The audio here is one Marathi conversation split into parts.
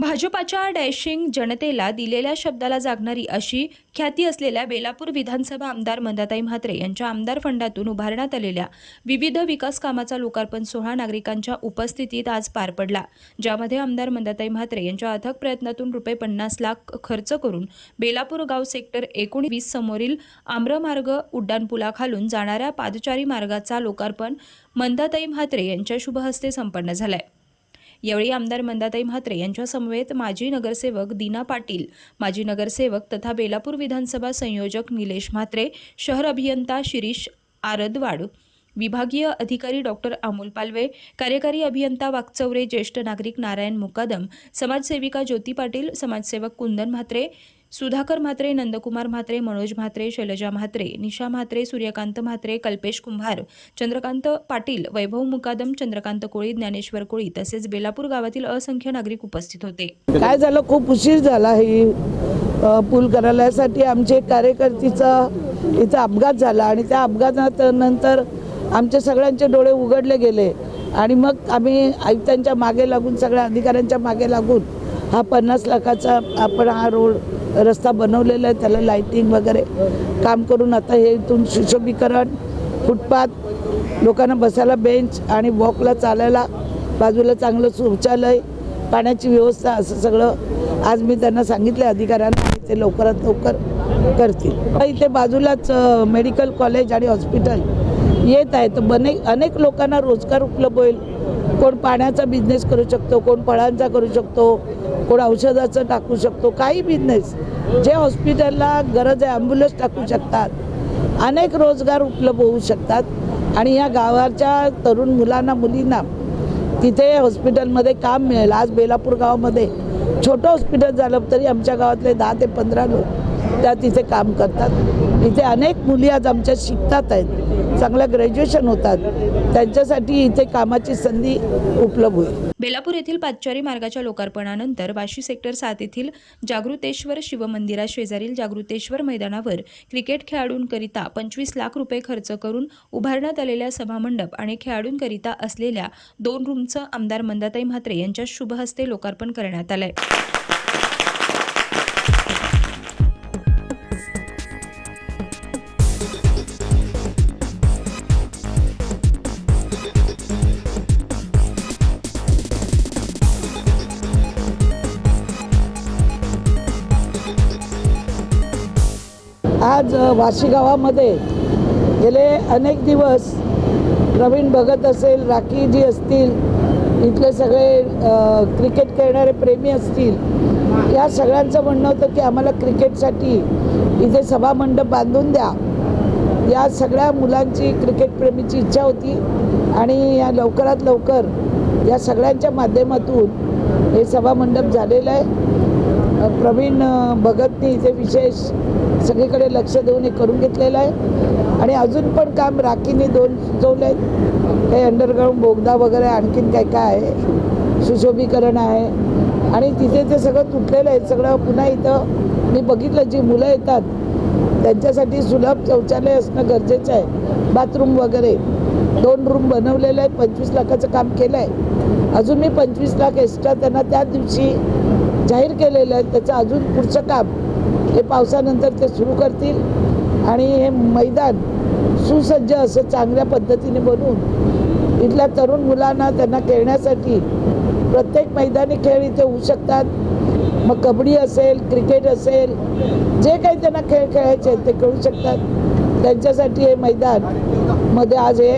भाजपाच्या डॅशिंग जनतेला दिलेल्या शब्दाला जागणारी अशी ख्याती असलेल्या बेलापूर विधानसभा आमदार मंदाताई म्हात्रे यांच्या आमदार फंडातून उभारण्यात आलेल्या विविध विकास कामाचा लोकार्पण सोहळा नागरिकांच्या उपस्थितीत आज पार पडला. ज्यामध्ये आमदार मंदाताई म्हात्रे यांच्या अथक प्रयत्नातून रुपये पन्नास लाख खर्च करून बेलापूर गाव सेक्टर एकोणवीस समोरील आम्रमार्ग उड्डाणपुलाखालून जाणाऱ्या पादचारी मार्गाचा लोकार्पण मंदाताई म्हात्रे यांच्या शुभहस्ते संपन्न झालाय. यावेळी आमदार मंदाताई म्हात्रे यांच्यासमवेत माजी नगरसेवक दीना पाटील माजी नगरसेवक तथा बेलापूर विधानसभा संयोजक निलेश म्हात्रे शहर अभियंता शिरीष आरदवाड विभागीय अधिकारी डॉक्टर अमोल पालवे कार्यकारी अभियंता वाकचौरे ज्येष्ठ नागरिक नारायण मुकादम समाजसेविका ज्योती पाटील समाजसेवक कुंदन म्हात्रे सुधाकर म्हात्रे नंदकुमार म्हात्रे मनोज म्हात्रे शैलजा म्हात्रे निशा म्हात्रे सूर्यकांत म्हात्रे कल्पेश कुंभार चंद्रकांत पाटील वैभव मुकादम चंद्रकांत कोळी ज्ञानेश्वर कोळी तसेच बेलापूर गावातील असंख्य नागरिक उपस्थित होते. काय झालं? खूप उशीर झाला ही पूल करायला आमचे कार्यकर्तीचा इथं अपघात झाला आणि त्या अपघातानंतर आमचे सगळ्यांचे डोळे उघडले गेले. आणि मग आम्ही आयुक्तांच्या मागे लागून सगळ्या अधिकाऱ्यांच्या मागे लागून हा पन्नास लाखाचा आपण हा रोड रस्ता बनवलेला आहे त्याला लाईटिंग वगैरे काम करून आता हे इथून सुशोभीकरण फुटपाथ लोकांना बसायला बेंच आणि वॉकला चालायला बाजूला चांगलं शौचालय पाण्याची व्यवस्था असं सगळं आज मी त्यांना सांगितलं अधिकाऱ्यांना आणि ते लवकरात लवकर करतील. इथे बाजूलाच मेडिकल कॉलेज आणि हॉस्पिटल येत आहे. तर बने अनेक लोकांना रोजगार उपलब्ध होईल. कोण पाण्याचा बिझनेस करू शकतो कोण फळांचा करू शकतो कोण औषधाचं टाकू शकतो काही बिझनेस जे हॉस्पिटलला गरज आहे ॲम्ब्युलन्स टाकू शकतात. अनेक रोजगार उपलब्ध होऊ शकतात. आणि या गावाच्या तरुण मुलांना मुलींना तिथे हॉस्पिटलमध्ये काम मिळेल. आज बेलापूर गावामध्ये छोटं हॉस्पिटल झालं तरी आमच्या गावातले दहा ते पंधरा लोक त्या तिथे काम करतात. इथे अनेक मुली आज आमच्या शिकतात आहेत. चांगल्या ग्रॅज्युएशन होतात. त्यांच्यासाठी इथे कामाची संधी उपलब्ध होईल. बेलापूर येथील पादचारी मार्गाच्या लोकार्पणानंतर वाशी सेक्टर सात येथील जागृतेश्वर शिवमंदिरा शेजारील जागृतेश्वर मैदानावर क्रिकेट खेळाडूंकरिता पंचवीस लाख रुपये खर्च करून उभारण्यात आलेल्या सभामंडप आणि खेळाडूंकरिता असलेल्या दोन रूमचं आमदार मंदाताई म्हात्रे यांच्या शुभ हस्ते लोकार्पण करण्यात आलंय. आज अ, वाशी गावामध्ये गेले अनेक दिवस प्रवीण भगत असेल राखीजी असतील इथले सगळे क्रिकेट खेळणारे प्रेमी असतील या सगळ्यांचं म्हणणं होतं की आम्हाला क्रिकेटसाठी इथे सभामंडप बांधून द्या. या सगळ्या मुलांची क्रिकेट प्रेमीची इच्छा होती आणि या लवकरात लवकर या सगळ्यांच्या माध्यमातून हे सभामंडप झालेलं आहे. प्रवीण भगतनी इथे विशेष सगळीकडे लक्ष देऊन हे करून घेतलेलं आहे. आणि अजून पण काम राखीने दोन सुचवले आहेत. काही अंडरग्राऊंड बोगदा वगैरे आणखीन काय काय आहे? सुशोभीकरण आहे. आणि तिथे ते सगळं तुटलेलं आहे सगळं पुन्हा इथं मी बघितलं जी मुलं येतात त्यांच्यासाठी सुलभ शौचालय असणं गरजेचं आहे. बाथरूम वगैरे. दोन रूम बनवलेले आहेत पंचवीस लाखाचं काम केलं आहे अजून मी पंचवीस लाख एक्स्ट्रा त्यांना त्या दिवशी जाहीर केलेलं आहे. त्याचं अजून पुढचं काम हे पावसानंतर ते सुरू करतील. आणि हे मैदान सुसज्ज असं चांगल्या पद्धतीने बनवून इथल्या तरुण मुलांना त्यांना खेळण्यासाठी प्रत्येक मैदानी खेळ इथे होऊ शकतात. मग कबड्डी असेल क्रिकेट असेल जे काही त्यांना खेळ खेळायचे आहेत ते खेळू शकतात. त्यांच्यासाठी हे मैदानमध्ये आज हे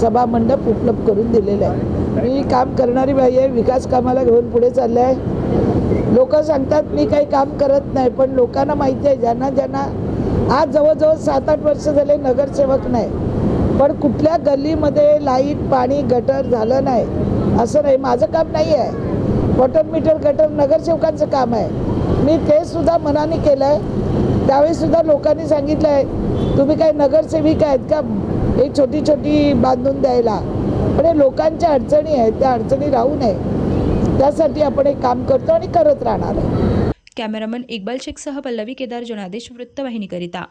सभामंडप उपलब्ध करून दिलेलं आहे. मी काम करणारी बाई आहे विकास कामाला घेऊन पुढे चालले आहे लोक सांगतात मी काही काम करत नाही पण लोकांना माहिती आहे ज्यांना ज्यांना आज जवळजवळ सात आठ वर्ष झाले नगरसेवक नाही. पण कुठल्या गल्लीमध्ये लाइट पाणी गटर झालं नाही असं नाही. माझं काम नाही आहे. वॉटर मीटर गटर नगरसेवकांचं काम आहे. मी ते सुद्धा मनाने केलं आहे त्यावेळीसुद्धा लोकांनी सांगितलं आहे तुम्ही काय नगरसेविका आहेत का? एक छोटी छोटी बांधून द्यायला. पण हे लोकांच्या अडचणी आहेत त्या अडचणी राहू नये. त्यासाठी आपण हे काम करतो आणि करत राहणार आहे कॅमेरामन इक्बाल शेखसह पल्लवी केदार जनादेश वृत्तवाहिनीकरिता.